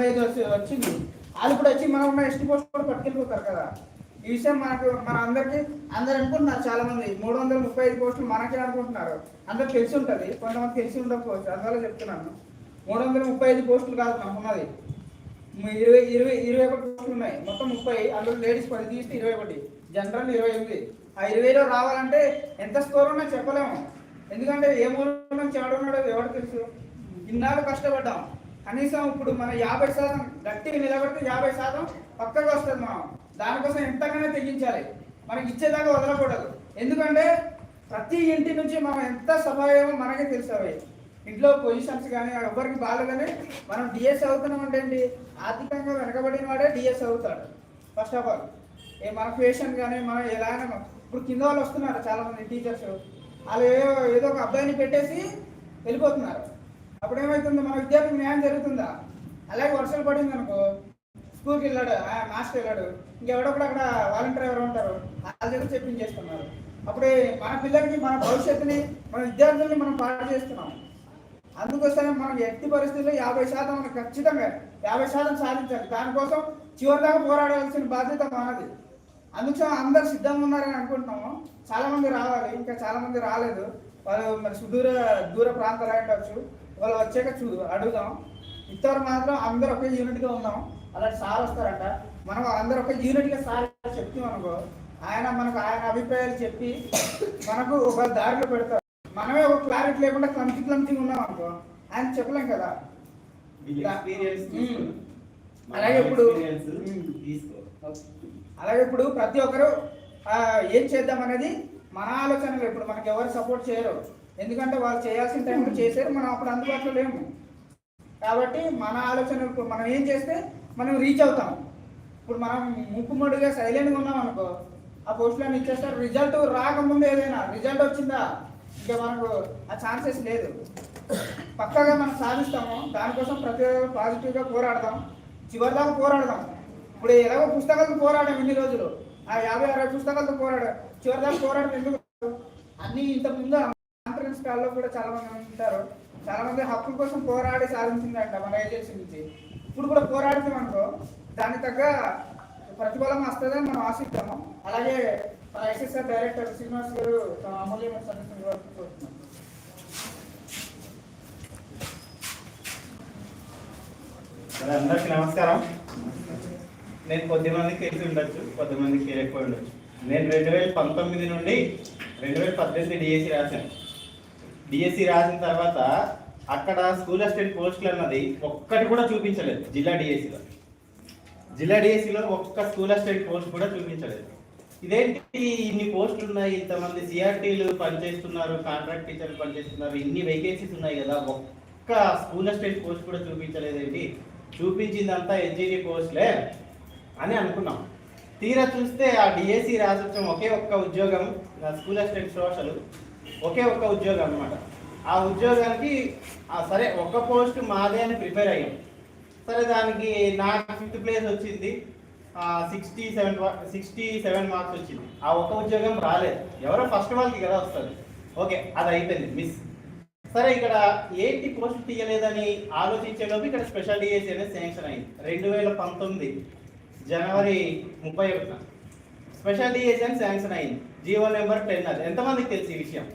ఐదు వచ్చింది? వాళ్ళు కూడా వచ్చి మనం ఉన్న ఎస్టీ పోస్ట్ కూడా పట్టుకెళ్ళిపోతారు కదా. ఈ విషయం మనకు మన అందరికి అందరు అనుకుంటున్నారు చాలా మంది మూడు వందల ముప్పై ఐదు పోస్టులు మనకే అనుకుంటున్నారు. అందరికి తెలిసి ఉంటుంది. కొంతమంది తెలిసి ఉండకపోవచ్చు. అందువల్ల చెప్తున్నాను. మూడు వందల ముప్పై ఐదు పోస్టులు కాదు మనకు ఉన్నది ఇరవై ఇరవై ఇరవై ఒకటి పోస్టులు ఉన్నాయి. మొత్తం ముప్పై అందులో లేడీస్ పది తీస్తే ఇరవై ఒకటి. జనరల్ ఇరవై ఎనిమిది. ఆ ఇరవైలో రావాలంటే ఎంత స్కోర్ ఉన్నా చెప్పలేము. ఎందుకంటే ఏ మూల నుంచి ఎవరు తెలుసు. ఇన్నాళ్ళు కష్టపడ్డాం. కనీసం ఇప్పుడు మన యాభై శాతం గట్టిగా నిలబడితే యాభై శాతం పక్కగా వస్తుంది మనం. దానికోసం ఎంతకైనా తెగించాలి. మనకి ఇచ్చేదాకా వదలకూడదు. ఎందుకంటే ప్రతి ఇంటి నుంచి మనం ఎంత సహాయమో మనకే తెలుసు అవి. ఇంట్లో పొజిషన్స్ కానీ ఎవరికి బాగాలేదని మనం డిఎస్ అవుతున్నాం అంటే ఏంటి? ఆర్థికంగా వెనకబడిన వాడే డిఎస్ అవుతాడు. ఫస్ట్ ఆఫ్ ఆల్ ఏ మన పేషెంట్ కానీ మనం ఎలా ఇప్పుడు కింద వాళ్ళు వస్తున్నారు చాలామంది టీచర్స్ వాళ్ళు ఏదో ఏదో ఒక అబ్బాయిని పెట్టేసి వెళ్ళిపోతున్నారు. అప్పుడు ఏమవుతుంది మన విద్యార్థికి న్యాయం జరుగుతుందా? అలాగే వర్షాలు పడింది అనుకో స్కూల్కి వెళ్ళాడు ఆ, మాస్టర్ వెళ్ళాడు ఇంకెవడో కూడా అక్కడ వాలంటీర్ ఎవరు ఉంటారు వాళ్ళ దగ్గర చెప్పించేస్తున్నారు అప్పుడు మన పిల్లలకి మన భవిష్యత్తుని మన విద్యార్థుల్ని మనం పాడు చేస్తున్నాం. అందుకోసమే మనం ఎట్టి పరిస్థితుల్లో యాభై శాతం మనం ఖచ్చితంగా యాభై శాతం సాధించాలి. దానికోసం చివరి దాకా పోరాడాల్సిన బాధ్యత మనది. అందుకోసం అందరు సిద్ధంగా ఉన్నారని అనుకుంటున్నాము చాలామంది రావాలి ఇంకా చాలామంది రాలేదు. వాళ్ళు మరి సుదూర దూర ప్రాంతాలు అయి ఉండొచ్చు. వాళ్ళు వచ్చాక చూ అడుగుదాం. ఇంతవరకు మాత్రం అందరూ ఒకే యూనిట్గా ఉన్నాం అలాంటి సార్ వస్తారంట. మనం అందరూ ఒక యూనిట్గా సార్ చెప్తాం అనుకో ఆయన మనకు ఆయన అభిప్రాయాలు చెప్పి మనకు ఒక దారిలో పెడతారు. మనమే ఒక క్లారిటీ లేకుండా క్లమ్సీ క్లమ్సీ ఉన్నాం అనుకో ఆయన చెప్పలేం కదా. అలాగే ఇప్పుడు. అలాగే ఇప్పుడు ప్రతి ఒక్కరు ఏం చేద్దాం అనేది మన ఆలోచనలు. ఇప్పుడు మనకి ఎవరు సపోర్ట్ చేయరు. ఎందుకంటే వాళ్ళు చేయాల్సిన టైంలో చేశారు మనం అప్పుడు అందుబాటులో లేము. కాబట్టి మన ఆలోచన ఇప్పుడు మనం ఏం చేస్తే మనం రీచ్ అవుతాం. ఇప్పుడు మనం ముక్కుముడిగా సైలెంట్గా ఉన్నాం అనుకో ఆ పోస్టులను ఇచ్చేస్తారు. రిజల్ట్ రాకముందు ఏదైనా రిజల్ట్ వచ్చిందా? ఇంకా మనకు ఆ ఛాన్సెస్ లేదు. పక్కగా మనం సాధిస్తాము. దానికోసం ప్రతి పాజిటివ్గా పోరాడదాం. చివరిదాకా పోరాడదాం. ఇప్పుడు ఎలాగో పుస్తకాలతో పోరాడాం ఇన్ని రోజులు. ఆ యాభై అరవై పుస్తకాలతో పోరాడాం. చివరిదాకా పోరాడడం ఎందుకు? అన్నీ ఇంతకుముందు ముందు కాల్లో కూడా చాలా మంది ఉంటారు. చాలా మంది హక్కుల కోసం పోరాడి సాధించిందంట మన ఏజెన్సీ నుంచి. ఇప్పుడు కూడా పోరాడుతాం అనుకో దానికి తగ్గ ప్రతిఫలం వస్తుందని మనం ఆశిస్తాము అలాగే మన ఎస్ఎస్ఆర్ డైరెక్టర్ శ్రీనివాస్ గారు తమ అమూల్యమైన సందేశం కోరుతున్నాం. అందరికీ నమస్కారం. నేను కొద్దిమందికి తెలిసి ఉండొచ్చు కొద్దిమందికి తెలియకపోయి ఉండొచ్చు. నేను రెండు వేల పంతొమ్మిది నుండి రెండు వేల పద్దెనిమిది డిఎస్సి రాశాను. డిఎస్సి రాసిన తర్వాత అక్కడ స్కూల్ అసిస్టెంట్ పోస్టులు అన్నది ఒక్కటి కూడా చూపించలేదు జిల్లా డిఎస్సిలో జిల్లా డిఎస్సిలో ఒక్క స్కూల్ అసిస్టెంట్ పోస్ట్ కూడా చూపించలేదు. ఇదేంటి ఇన్ని పోస్టులు ఉన్నాయి? ఇంతమంది సిఆర్టీలు పనిచేస్తున్నారు కాంట్రాక్ట్ టీచర్లు పనిచేస్తున్నారు ఇన్ని వేకెన్సీస్ ఉన్నాయి కదా ఒక్క స్కూల్ అసిస్టెంట్ పోస్ట్ కూడా చూపించలేదేంటి? చూపించిందంతా ఎన్జీడీ పోస్ట్లే అని అనుకున్నాం. తీరా చూస్తే ఆ డిఎస్సి రాసొచ్చం ఒకే ఒక్క ఉద్యోగం నా స్కూల్ అసిస్టెంట్ సోషల్. ఒకే ఒక్క ఉద్యోగం అన్నమాట. ఆ ఉద్యోగానికి సరే ఒక్క పోస్ట్ మాదే అని ప్రిపేర్ అయ్యాం. సరే దానికి నాకు ఫిఫ్త్ ప్లేస్ వచ్చింది. Sixty seven sixty seven marks వచ్చింది. ఆ ఒక్క ఉద్యోగం రాలేదు. ఎవరో ఫస్ట్ వాళ్ళకి కదా వస్తుంది. ఓకే అది అయిపోయింది. మిస్ సరే ఇక్కడ ఏంటి పోస్ట్ తీయలేదని ఆలోచించేలోపు ఇక్కడ స్పెషల్ డిఎస్సీ అనేది శాంక్షన్ అయింది. రెండు వేల పంతొమ్మిది జనవరి ముప్పై ఒకటిన. స్పెషల్ డిఎస్సీ అని శాంక్షన్ అయింది. జీవో నెంబర్ టెన్ అది. ఎంతమందికి తెలుసు ఈ విషయం?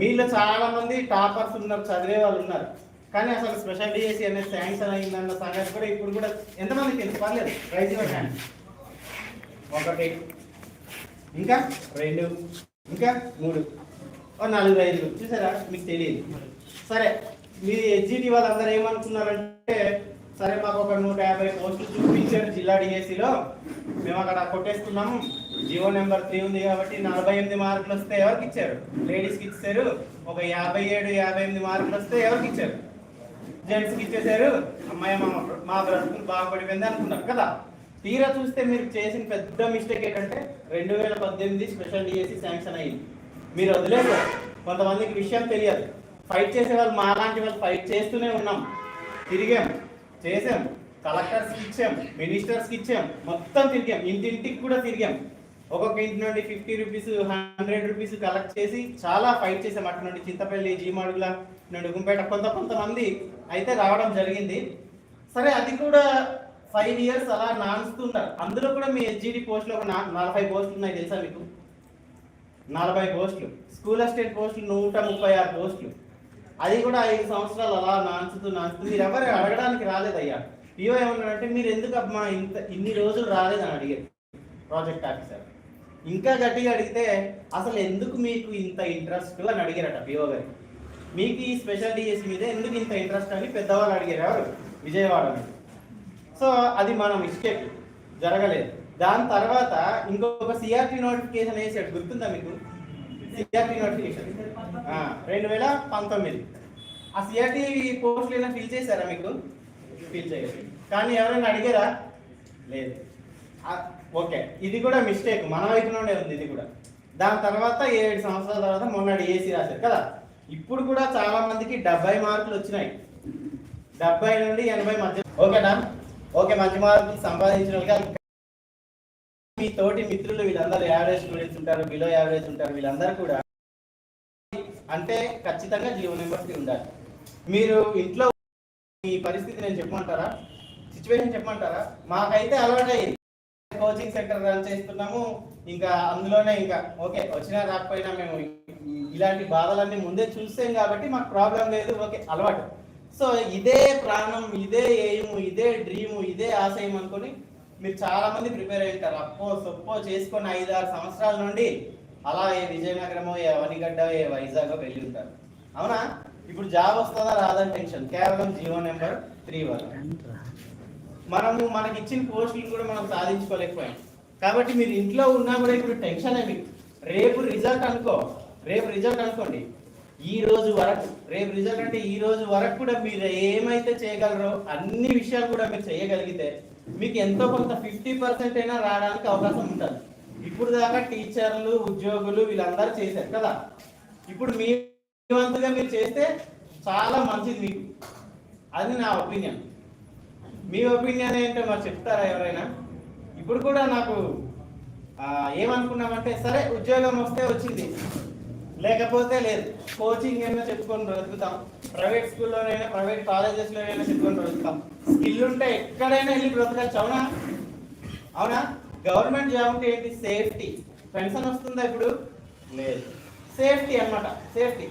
మీలో చాలా మంది టాపర్స్ ఉన్నారు చదివే వాళ్ళు ఉన్నారు. కానీ అసలు స్పెషల్ డిఎస్సీ అనేది శాంక్షన్ అయిందన్న సంగతి కూడా ఇప్పుడు కూడా ఎంతమందికి తెలుసు? పర్లేదు రైజ్ యువర్ హ్యాండ్ ఒకటి ఇంకా? రెండు ఇంకా? మూడు ఓ నాలుగు ఐదు. చూసారా? మీకు తెలియదు. సరే మీ హెచ్జిటి వాళ్ళందరూ ఏమనుకున్నారంటే సరే మాకు ఒక నూట యాభై పోస్టులు చూపించారు జిల్లా డిఎస్సిలో మేము అక్కడ కొట్టేస్తున్నాము జియో నెంబర్ త్రీ ఉంది కాబట్టి నలభై ఎనిమిది మార్కులు వస్తే ఎవరికి ఇచ్చారు? లేడీస్కి ఇచ్చారు ఒక యాభై ఏడు యాభై ఎనిమిది మార్కులు వస్తే ఎవరికి ఇచ్చారు? జెంట్స్కి ఇచ్చేసారు అమ్మాయి మా మా బ్రతుకులు బాగుపడిపోయింది అనుకున్నారు కదా. తీరా చూస్తే మీరు చేసిన పెద్ద మిస్టేక్ ఏంటంటే రెండు వేల పద్దెనిమిది స్పెషల్ డిఎస్సి శాంక్షన్ అయ్యింది మీరు వదిలేసారు కొంతమందికి విషయం తెలియదు. ఫైట్ చేసే వాళ్ళు మా లాంటి వాళ్ళు ఫైట్ చేస్తూనే ఉన్నాం. తిరిగాం. చేసాం కలెక్టర్స్కి ఇచ్చాం మినిస్టర్స్కి ఇచ్చాం మొత్తం తిరిగాం. ఇంటింటికి కూడా తిరిగాం. ఒక్కొక్క ఇంటి నుండి fifty rupees hundred rupees collect చేసి చాలా ఫైట్ చేసాం అటు నుండి చింతపల్లి జీమాడుగుల నుండి గుంపేట కొంత కొంతమంది అయితే రావడం జరిగింది. సరే అది కూడా ఫైవ్ ఇయర్స్ అలా నాన్స్తున్నారు. అందులో కూడా మీ ఎస్జీడీ పోస్టులు ఒక నా- నలభై పోస్టులు ఉన్నాయి తెలుసా మీకు? నలభై పోస్టులు. స్కూల్ అసిస్టెంట్ పోస్టులు నూట ముప్పై ఆరు పోస్టులు. అది కూడా ఐదు సంవత్సరాలు అలా నాంచుతూ నాంచుతూ మీరు ఎవరు అడగడానికి రాలేదయ్యా? పిఓ ఏమన్నాడంటే మీరు ఎందుకు అమ్మా ఇంత ఇన్ని రోజులు రాలేదని అడిగారు ప్రాజెక్ట్ ఆఫీసర్. ఇంకా గట్టిగా అడిగితే అసలు ఎందుకు మీకు ఇంత ఇంట్రెస్ట్? అని అడిగారట పిఓ గారు. మీకు ఈ స్పెషల్ డిఎస్ మీద ఎందుకు ఇంత ఇంట్రెస్ట్? అని పెద్దవాళ్ళు అడిగారు ఎవరు? విజయవాడ సో అది మన మిస్టేక్. జరగలేదు. దాని తర్వాత ఇంకొక సిఆర్టీ నోటిఫికేషన్ వేసాడు గుర్తుందా మీకు? సిఆర్టీ నోటిఫికేషన్ రెండు వేల పంతొమ్మిది. ఆ సిఆర్టీ పోస్టులు ఏమైనా ఫిల్ చేశారా మీకు? ఫిల్ చేయాలి కానీ ఎవరైనా అడిగారా? లేదు. ఓకే. ఇది కూడా మిస్టేక్ మన వైపులోనే ఉంది ఇది కూడా. దాని తర్వాత ఏడు సంవత్సరాల తర్వాత మొన్న ఏసీ రాశారు కదా. ఇప్పుడు కూడా చాలా మందికి డెబ్బై మార్కులు వచ్చినాయి. డెబ్బై నుండి ఎనభై మధ్య ఓకేనా? ఓకే మంచి మార్కులు సంపాదించిన వాళ్ళకి మీ తోటి మిత్రులు వీళ్ళందరూ యావరేజ్ స్టూడెంట్స్ ఉంటారు బిలో యావరేజ్ ఉంటారు వీళ్ళందరూ కూడా అంటే ఖచ్చితంగా జీవో నెంబర్ త్రీ ఉండాలి. మీరు ఇంట్లో మీ పరిస్థితి నేను చెప్పమంటారా? సిచ్యువేషన్ చెప్పమంటారా? మాకైతే అలవాటు అయ్యింది కోచింగ్ సెంటర్ రన్ చేస్తున్నాము ఇంకా అందులోనే ఇంకా ఓకే వచ్చినా రాకపోయినా మేము ఇలాంటి బాధలన్నీ ముందే చూసాం కాబట్టి మాకు ప్రాబ్లం లేదు ఓకే అలవాటు. సో ఇదే ప్రాణం ఇదే ఎయిమ్ ఇదే డ్రీము ఇదే ఆశయం అనుకొని మీరు చాలా మంది ప్రిపేర్ అయి ఉంటారు అప్పో సొప్పో చేసుకొని ఐదు ఆరు సంవత్సరాల నుండి అలా ఏ విజయనగరమో ఏ అవనిగడ్డ ఏ వైజాగ్ వెళ్ళి ఉంటారు. అవునా? ఇప్పుడు జాబ్ వస్తుందా రాదని టెన్షన్. కేవలం జీవో నెంబర్ త్రీ వల్ల మనము మనకి ఇచ్చిన పోస్టులు కూడా మనం సాధించుకోలేకపోయాం. కాబట్టి మీరు ఇంట్లో ఉన్నా కూడా ఇప్పుడు టెన్షన్ అవి రేపు రిజల్ట్ అనుకో. రేపు రిజల్ట్ అనుకోండి. ఈ రోజు వరకు రేపు రిజల్ట్ అంటే ఈ రోజు వరకు కూడా మీరు ఏమైతే చేయగలరో అన్ని విషయాలు కూడా మీరు చేయగలిగితే మీకు ఎంతో కొంత ఫిఫ్టీ పర్సెంట్ అయినా రావడానికి అవకాశం ఉంటుంది. ఇప్పుడు దాకా టీచర్లు ఉద్యోగులు వీళ్ళందరూ చేశారు కదా. ఇప్పుడు మీ వంతుగా మీరు చేస్తే చాలా మంచిది మీకు. అది నా ఒపీనియన్. మీ ఒపీనియన్ ఏంటో మరి చెప్తారా ఎవరైనా? ఇప్పుడు కూడా నాకు ఏమనుకున్నామంటే సరే ఉద్యోగం వస్తే వచ్చింది. లేకపోతే లేదు. కోచింగ్ ఏమైనా చెప్పుకొని బ్రతుకుతాం. ప్రైవేట్ స్కూల్లోనైనా ప్రైవేట్ కాలేజెస్లోనైనా చెప్పుకొని బ్రతుకుతాం స్కిల్ ఉంటే ఎక్కడైనా వెళ్ళి బ్రతకచ్చు అవునా? అవునా? గవర్నమెంట్ జాబ్ అంటే ఏంటి? సేఫ్టీ. పెన్షన్ వస్తుందా ఇప్పుడు? లేదు. సేఫ్టీ అన్నమాట. సేఫ్టీ.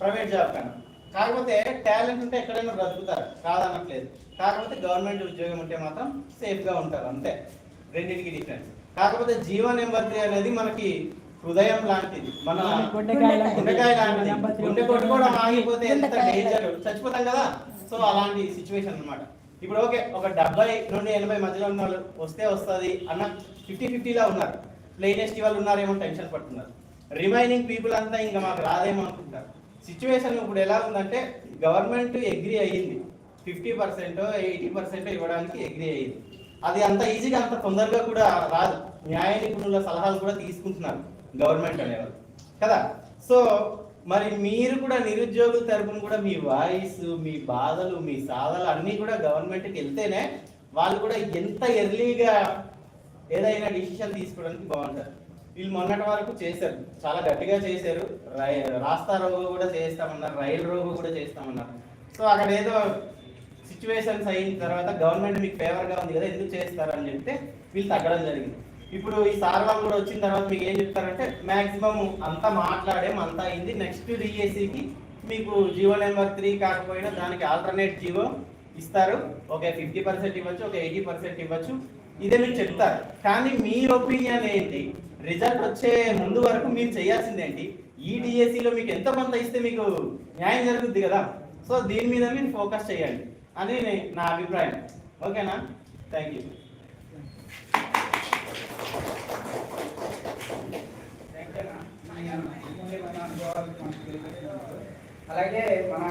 ప్రైవేట్ జాబ్ కన్నా. కాకపోతే టాలెంట్ ఉంటే ఎక్కడైనా బ్రతుకుతారు. కాదనట్లేదు. కాకపోతే గవర్నమెంట్ ఉద్యోగం ఉంటే మాత్రం సేఫ్గా ఉంటారు అంతే. రెండింటికి డిఫరెన్స్. కాకపోతే జీవో నెంబర్ త్రీ అనేది మనకి హృదయం లాంటిది. మన గుండెకాయ లాంటిది. గుండె కొట్టుకోవడం ఆగిపోతే ఎంత డేంజర్ చచ్చిపోతాం కదా? సో అలాంటి సిచ్యువేషన్ అన్నమాట. ఇప్పుడు ఓకే ఒక డెబ్బై నుండి ఎనభై మధ్యలో ఉన్న వాళ్ళు వస్తే వస్తుంది అన్న ఫిఫ్టీ ఫిఫ్టీలా ఉన్నారు. ప్లెయినెస్ట్ వాళ్ళు ఉన్నారేమో టెన్షన్ పడుతున్నారు. రిమైనింగ్ పీపుల్ అంతా ఇంకా మాకు రాదేమో అనుకుంటారు. సిచ్యువేషన్ ఇప్పుడు ఎలా ఉందంటే గవర్నమెంట్ అగ్రి అయ్యింది. ఫిఫ్టీ పర్సెంట్ ఎయిటీ పర్సెంట్ ఇవ్వడానికి అగ్రి అయ్యింది. అది అంత ఈజీగా అంత తొందరగా కూడా రాదు. న్యాయ నిపుణుల సలహాలు కూడా తీసుకుంటున్నారు. గవర్నమెంట్ అనేవారు కదా? సో మరి మీరు కూడా నిరుద్యోగుల తరపున కూడా మీ వాయిస్ మీ బాధలు మీ సాధలు అన్నీ కూడా గవర్నమెంట్కి వెళ్తేనే వాళ్ళు కూడా ఎంత ఎర్లీగా ఏదైనా డిసిషన్ తీసుకోవడానికి బాగుంటారు. వీళ్ళు మొన్నటి వరకు చేశారు. చాలా గట్టిగా చేశారు. రై- రాస్తా రోగు కూడా చేస్తామన్నారు రైలు రోగు కూడా చేస్తామన్నారు. సో అక్కడ ఏదో సిచ్యువేషన్స్ అయిన తర్వాత గవర్నమెంట్ మీకు ఫేవర్గా ఉంది కదా ఎందుకు చేస్తారని చెప్తే వీళ్ళు తగ్గడం జరిగింది. ఇప్పుడు ఈ సార్ వాళ్ళు కూడా వచ్చిన తర్వాత మీకు ఏం చెప్తారంటే మాక్సిమం అంతా మాట్లాడేం అంతా అయింది. నెక్స్ట్ డిఎస్సికి మీకు జియో నెంబర్ త్రీ కాకపోయినా దానికి ఆల్టర్నేట్ జియో ఇస్తారు. ఒక ఫిఫ్టీ పర్సెంట్ ఇవ్వచ్చు ఒక ఎయిటీ పర్సెంట్ ఇవ్వచ్చు. ఇదే మీకు చెప్తారు. కానీ మీ ఒపీనియన్ ఏంటి? రిజల్ట్ వచ్చే ముందు వరకు మీరు చేయాల్సింది ఏంటి? ఈ డిఎస్సిలో మీకు ఎంత కొంత ఇస్తే మీకు న్యాయం జరుగుద్ది కదా? సో దీని మీద మీరు ఫోకస్ చేయండి. అని నా అభిప్రాయం. ఓకేనా? Thank you. అలాగే మన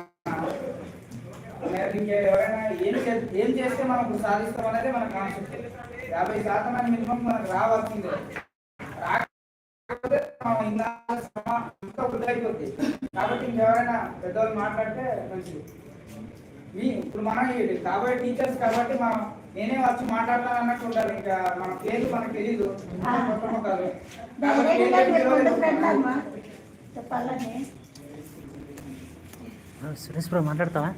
ఎవరైనా ఏం ఏం చేస్తే మనం సాధిస్తాం అనేది మన కాన్సెప్ట్ యాభై శాతం అని మినిమం మనకు రావాల్సిందే. రాకపోతే కాబట్టి ఇంకెవరైనా పెద్దవాళ్ళు మాట్లాడితే మంచిది. మీ ఇప్పుడు మనం కాబోయే టీచర్స్ కాబట్టి మనం నేనే వచ్చి మాట్లాడతాను అన్నట్టు ఉంటారు ఇంకా మన పేరు మనకు కొత్త కాబట్టి ఏంటంటే ఈరోజు- సురేష్ బ్రో మాట్లాడతావా?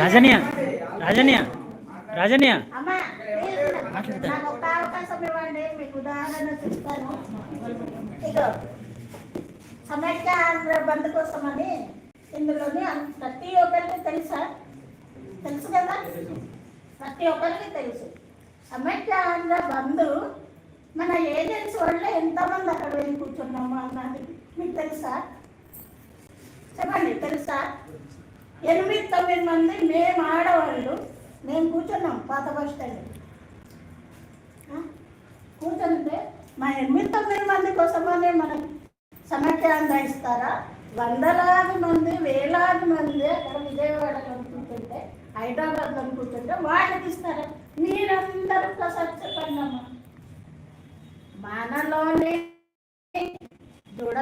రాజనీయ రాజనీయ రాజనీయ. అమ్మా ప్లీజ్ నాకు ఒక సమైక్య ఆంధ్ర బంద్ కోసమని ఇందులోని ప్రతి ఒక్కరికి తెలుసా? తెలుసు కదా? ప్రతి ఒక్కరికి తెలుసు. సమైక్య బంధు మన ఏజెన్సీ వాళ్ళే ఎంతమంది అక్కడ వెళ్ళి కూర్చున్నాము అన్నది మీకు తెలుసా? చెప్పండి తెలుసా? ఎనిమిది తొమ్మిది మంది మేము ఆడవాళ్ళు మేము కూర్చున్నాం పాత బస్ స్టాండ్ కూర్చుంటే మా ఎనిమిది తొమ్మిది మంది కోసమనే మనం సమాచారం ఇస్తారా వందలాది మంది వేలాది మంది అక్కడ విజయవాడ హైదరాబాద్ అనుకుంటుంటే వాళ్ళకి ఇస్తారా మీరందరూ ప్రసరించకండి చెప్పండి అమ్మా. మనలోనే దృఢ